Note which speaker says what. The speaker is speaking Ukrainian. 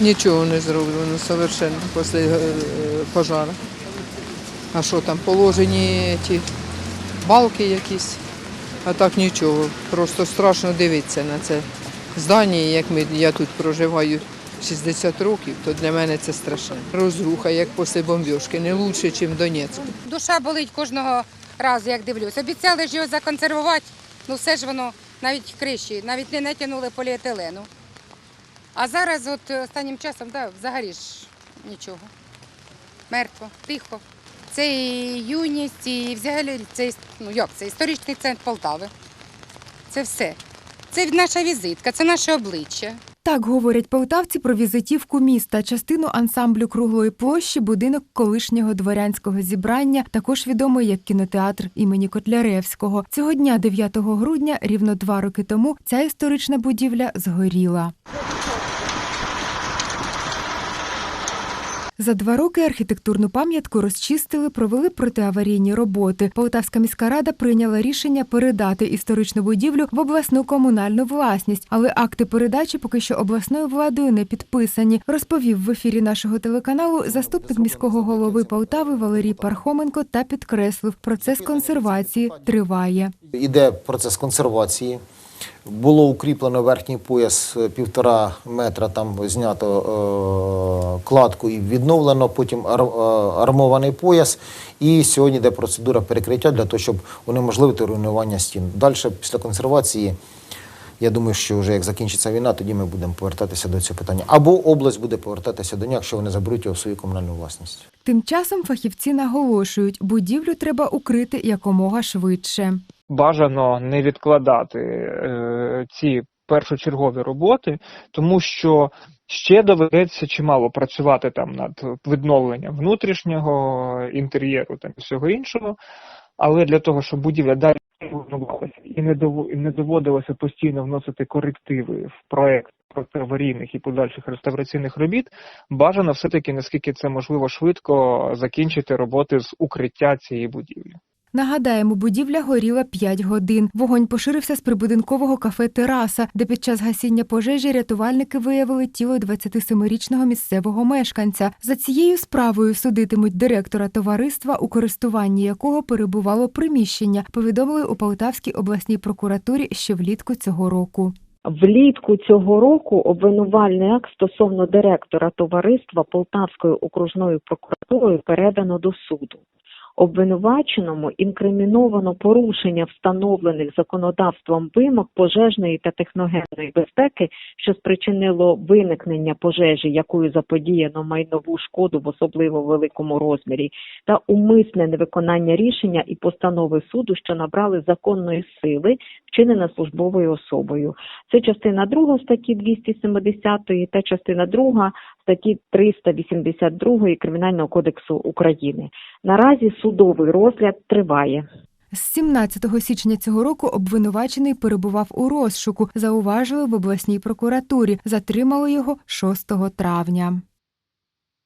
Speaker 1: Нічого не зроблено совершенно після е, пожару. А що там, положені ті балки якісь, а так нічого. Просто страшно дивитися на це здання, як ми, я тут проживаю 60 років, то для мене це страшно. Розруха, як після бомбіжки, не краще, ніж в Донецьку.
Speaker 2: Душа болить кожного разу, як дивлюсь. Обіцяли ж його законсервувати, ну все ж воно навіть криші, навіть не натягнули поліетилену. А зараз, от останнім часом, да, взагалі ж нічого. Мертво, тихо. Це і юність, і взагалі це, ну як, це історичний центр Полтави. Це все. Це наша візитка, це наше обличчя.
Speaker 3: Так говорять полтавці про візитівку міста, частину ансамблю круглої площі, будинок колишнього дворянського зібрання, також відомий як кінотеатр імені Котляревського. Цього дня, 9 грудня, рівно два роки тому, ця історична будівля згоріла. За два роки архітектурну пам'ятку розчистили, провели протиаварійні роботи. Полтавська міська рада прийняла рішення передати історичну будівлю в обласну комунальну власність, але акти передачі поки що обласною владою не підписані. Розповів в ефірі нашого телеканалу заступник міського голови Полтави Валерій Пархоменко та підкреслив, процес консервації триває.
Speaker 4: Іде процес консервації. Було укріплено верхній пояс е, півтора метра, там знято е, кладку і відновлено, потім ар, е, армований пояс. І сьогодні йде процедура перекриття для того, щоб унеможливити руйнування стін. Далі, після консервації, я думаю, що вже як закінчиться війна, тоді ми будемо повертатися до цього питання. Або область буде повертатися до нього, якщо вони заберуть його в свою комунальну власність.
Speaker 3: Тим часом фахівці наголошують, будівлю треба укрити якомога швидше.
Speaker 5: Бажано не відкладати е, ці першочергові роботи, тому що ще доведеться чимало працювати там над відновленням внутрішнього інтер'єру та всього іншого. Але для того, щоб будівля далі руйнувалася і не дово- не доводилося постійно вносити корективи в проект протиаварійних і подальших реставраційних робіт, бажано все-таки, наскільки це можливо, швидко закінчити роботи з укриття цієї будівлі.
Speaker 3: Нагадаємо, будівля горіла 5 годин. Вогонь поширився з прибудинкового кафе Тераса, де під час гасіння пожежі рятувальники виявили тіло 27-річного місцевого мешканця. За цією справою судитимуть директора товариства, у користуванні якого перебувало приміщення. Повідомили у Полтавській обласній прокуратурі ще влітку цього року.
Speaker 6: Влітку цього року обвинувальний акт стосовно директора товариства Полтавською окружною прокуратурою передано до суду. Обвинуваченому інкриміновано порушення встановлених законодавством вимог пожежної та техногенної безпеки, що спричинило виникнення пожежі, якою заподіяно майнову шкоду в особливо великому розмірі, та умисне невиконання рішення і постанови суду, що набрали законної сили, вчинена службовою особою. Це частина 2 статті 270 та частина 2 статті 382 Кримінального кодексу України. Наразі судовий розгляд триває.
Speaker 3: З 17 січня цього року обвинувачений перебував у розшуку. Зауважили в обласній прокуратурі. Затримали його 6 травня.